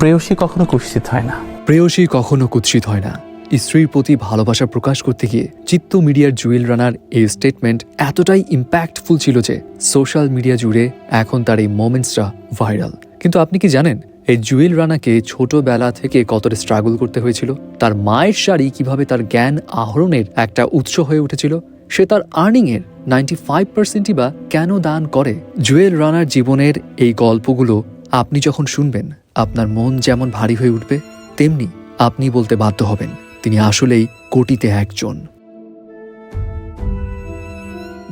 প্রেয়সী কখনো কুৎসিত হয় না। প্রেয়সী কখনো কুৎসিত হয় না। স্ত্রীর প্রতি ভালোবাসা প্রকাশ করতে গিয়ে চিত্ত মিডিয়ার জুয়েল রানার এই স্টেটমেন্ট এতটাই ইম্প্যাক্টফুল ছিল যে সোশ্যাল মিডিয়া জুড়ে এখন তার এই মোমেন্টসটা ভাইরাল কিন্তু আপনি কি জানেন, এই জুয়েল রানাকে ছোটবেলা থেকে কতটা স্ট্রাগল করতে হয়েছিল? তার মায়ের শাড়ি কীভাবে তার জ্ঞান আহরণের একটা উৎস হয়ে উঠেছিল? সে তার আর্নিংয়ের নাইনটি ফাইভ পার্সেন্টই বা কেন দান করে? জুয়েল রানার জীবনের এই গল্পগুলো আপনি যখন শুনবেন আপনার মন যেমন ভারী হয়ে উঠবে, তেমনি আপনি বলতে বাধ্য হবেন, তিনি আসলেই কোটিতে একজন।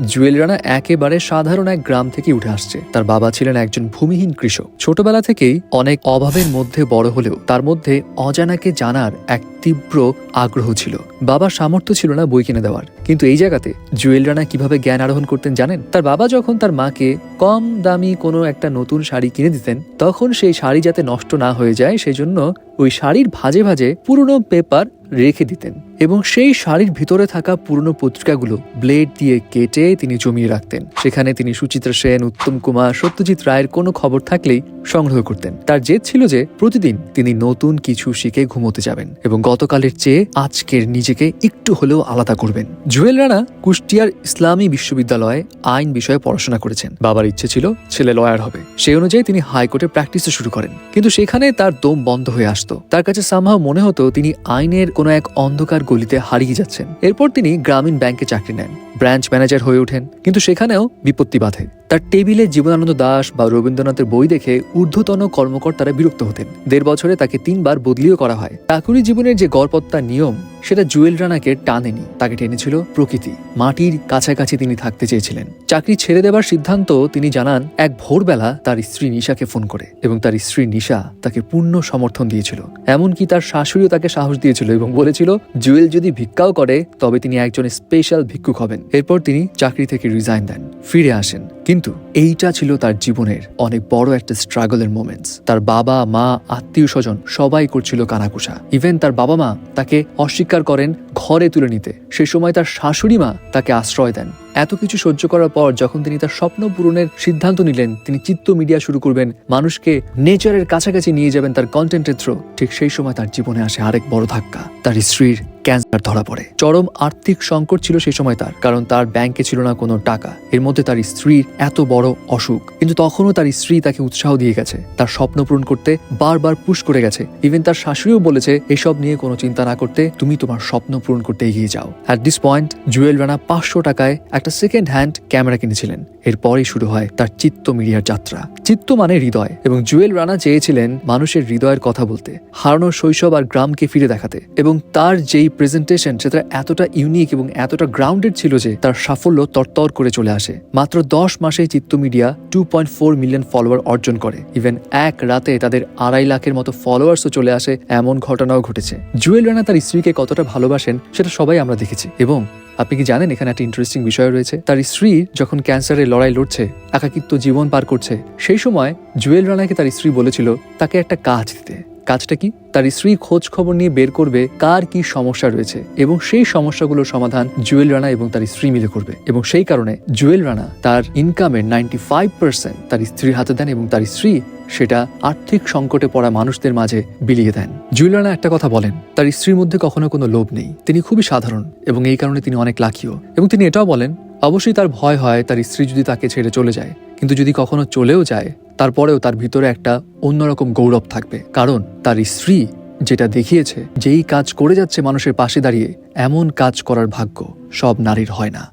জুয়েল রানা একেবারে সাধারণ এক গ্রাম থেকে উঠে আসছে। তার বাবা ছিলেন একজন ভূমিহীন কৃষক। ছোটবেলা থেকেই অনেক অভাবের মধ্যে বড় হলেও তার মধ্যে অজানাকে জানার এক তীব্র আগ্রহ ছিল। বাবার সামর্থ্য ছিল না বই কিনে দেওয়ার। কিন্তু এই জায়গাতে জুয়েল রানা কীভাবে জ্ঞান আরোহণ করতেন জানেন? তার বাবা যখন তার মাকে কম দামি কোনো একটা নতুন শাড়ি কিনে দিতেন, তখন সেই শাড়ি যাতে নষ্ট না হয়ে যায়, সেজন্য ওই শাড়ির ভাজে ভাজে পুরনো পেপার রেখে দিতেন। এবং সেই শাড়ির ভিতরে থাকা পুরনো পত্রিকাগুলো ব্লেড দিয়ে কেটে তিনি জমিয়ে রাখতেন। সেখানে তিনি সুচিত্রা সেন, উত্তম কুমার, সত্যজিৎ রায়ের কোনো খবর থাকলেই সংগ্রহ করতেন। তার জেদ ছিল যে প্রতিদিন তিনি নতুন কিছু শিখে ঘুমোতে যাবেন এবং গতকালের চেয়ে আজকের নিজেকে একটু হলেও আলাদা করবেন। জুয়েল রানা কুষ্টিয়ার ইসলামী বিশ্ববিদ্যালয়ে আইন বিষয়ে পড়াশোনা করেছেন। বাবার ইচ্ছে ছিল ছেলে লয়ার হবে। সেই অনুযায়ী তিনি হাইকোর্টে প্র্যাকটিসও শুরু করেন। কিন্তু সেখানে তার দম বন্ধ হয়ে আসতো। তার কাছে সামহাও মনে হতো তিনি আইনের কোনো এক অন্ধকার গলিতে হারিয়ে যাচ্ছেন। এরপর তিনি গ্রামীণ ব্যাংকে চাকরি নেন। ব্রাঞ্চ ম্যানেজার হয়ে ওঠেন, কিন্তু সেখানেও বিপত্তি বাধে। তার টেবিলে জীবনানন্দ দাস বা রবীন্দ্রনাথের বই দেখে ঊর্ধ্বতন কর্মকর্তারা বিরক্ত হতেন। দেড় বছরে তাকে তিনবার বদলিও করা হয়। চাকুরি জীবনের যে গড়পত্তা নিয়ম সেটা জুয়েল রানাকে টানেনি, তাকে টেনেছিল প্রকৃতি। মাটির কাছাকাছি তিনি থাকতে চেয়েছিলেন। চাকরি ছেড়ে দেবার সিদ্ধান্ত তিনি জানান, এক ভোরবেলা তার স্ত্রী নিশাকে ফোন করে এবং তার স্ত্রী নিশা তাকে পূর্ণ সমর্থন দিয়েছিল। এমনকি তার শাশুড়িও তাকে সাহস দিয়েছিল এবং বলেছিল, জুয়েল যদি ভিক্ষাও করে, তবে তিনি একজন স্পেশাল ভিক্ষুক হবেন। এরপর তিনি চাকরি থেকে রিজাইন দেন, ফিরে আসেন। কিন্তু এইটা ছিল তার জীবনের অনেক বড় একটা স্ট্রাগলের মোমেন্টস তার বাবা, মা আত্মীয় স্বজন সবাই করছিল কানাকুষা ইভেন তার বাবা মা তাকে অস্বীকার করেন ঘরে তুলে নিতে। সে সময় তার শাশুড়ি মা তাকে আশ্রয় দেন। এত কিছু সহ্য করার পর যখন তিনি তার স্বপ্ন পূরণের সিদ্ধান্ত নিলেন, তিনি চিত্ত মিডিয়া শুরু করবেন, মানুষকে নেচারের কাছাকাছি নিয়ে যাবেন তার কন্টেন্টের থ্রো ঠিক সেই সময় তার জীবনে আসে আরেক বড় ধাক্কা। তার স্ত্রীর ক্যান্সার ধরা পড়ে। চরম আর্থিক সংকট ছিল সেই সময় তার, কারণ তার ব্যাংকে ছিল না কোনো টাকা। এর মধ্যে তার স্ত্রীর এত বড় অসুখ। কিন্তু তখনও তার স্ত্রী তাকে উৎসাহ দিয়ে গেছে। তার স্বপ্ন পূরণ করতে বারবার পুশ করে গেছে। ইভেন তার শাশুড়িও বলেছে, এসব নিয়ে কোনো চিন্তা না করতে তুমি তোমার স্বপ্ন পূরণ করতে এগিয়ে যাও। At this point Jewel Rana পাঁচশো টাকায় একটা সেকেন্ড হ্যান্ড ক্যামেরা কিনেছিলেন। এরপরই শুরু হয় তার চিত্ত মিডিয়ার যাত্রা। চিত্ত মানে হৃদয় এবং জুয়েল রানা চেয়েছিলেন মানুষের হৃদয়ের কথা বলতে, হারানো শৈশব আর গ্রামকে ফিরে দেখাতে এবং তার যেই প্রেজেন্টেশন সেটা এতটা ইউনিক এবং এতটা গ্রাউন্ডেড ছিল যে তার সাফল্য তরতর করে চলে আসে। মাত্র দশ মাসে Chitta media two point four million follower অর্জন করে। ইভেন এক রাতে তাদের আড়াই লাখের মতো ফলোয়ার্সও চলে আসে, এমন ঘটনাও ঘটেছে। জুয়েল রানা তার স্ত্রীকে কতটা ভালোবাসেন সেটা সবাই আমরা দেখেছি। এবং আপনি কি জানেন, এখানে একটা ইন্টারেস্টিং বিষয় রয়েছে? তার স্ত্রী যখন ক্যান্সারের লড়াই লড়ছে, একাকিত্ব জীবন পার করছে, সেই সময় জুয়েল রানাকে তার স্ত্রী বলেছিল, তাকে একটা কাজ দিতে। কাজটা কি? তার স্ত্রী খোঁজ খবর নিয়ে বের করবে কার কি সমস্যা রয়েছে এবং সেই সমস্যাগুলোর সমাধান জুয়েল রানা এবং তার স্ত্রী মিলে করবে। এবং সেই কারণে জুয়েল রানা তার ইনকামের নাইনটি ফাইভ পার্সেন্ট তার স্ত্রীর হাতে দেন এবং তার স্ত্রী সেটা আর্থিক সংকটে পড়া মানুষদের মাঝে বিলিয়ে দেন। জুয়েল একটা কথা বলেন, তার স্ত্রীর মধ্যে কখনো কোনো লোভ নেই। তিনি খুবই সাধারণ এবং এই কারণে তিনি অনেক লাখিও এবং তিনি এটাও বলেন, অবশ্যই তার ভয় হয় তার স্ত্রী যদি তাকে ছেড়ে চলে যায়, কিন্তু যদি কখনো চলেও যায়, তারপরেও তার ভিতরে একটা অন্যরকম গৌরব থাকবে। কারণ তার স্ত্রী যেটা দেখিয়েছে, যেই কাজ করে যাচ্ছে মানুষের পাশে দাঁড়িয়ে, এমন কাজ করার ভাগ্য সব নারীর হয় না।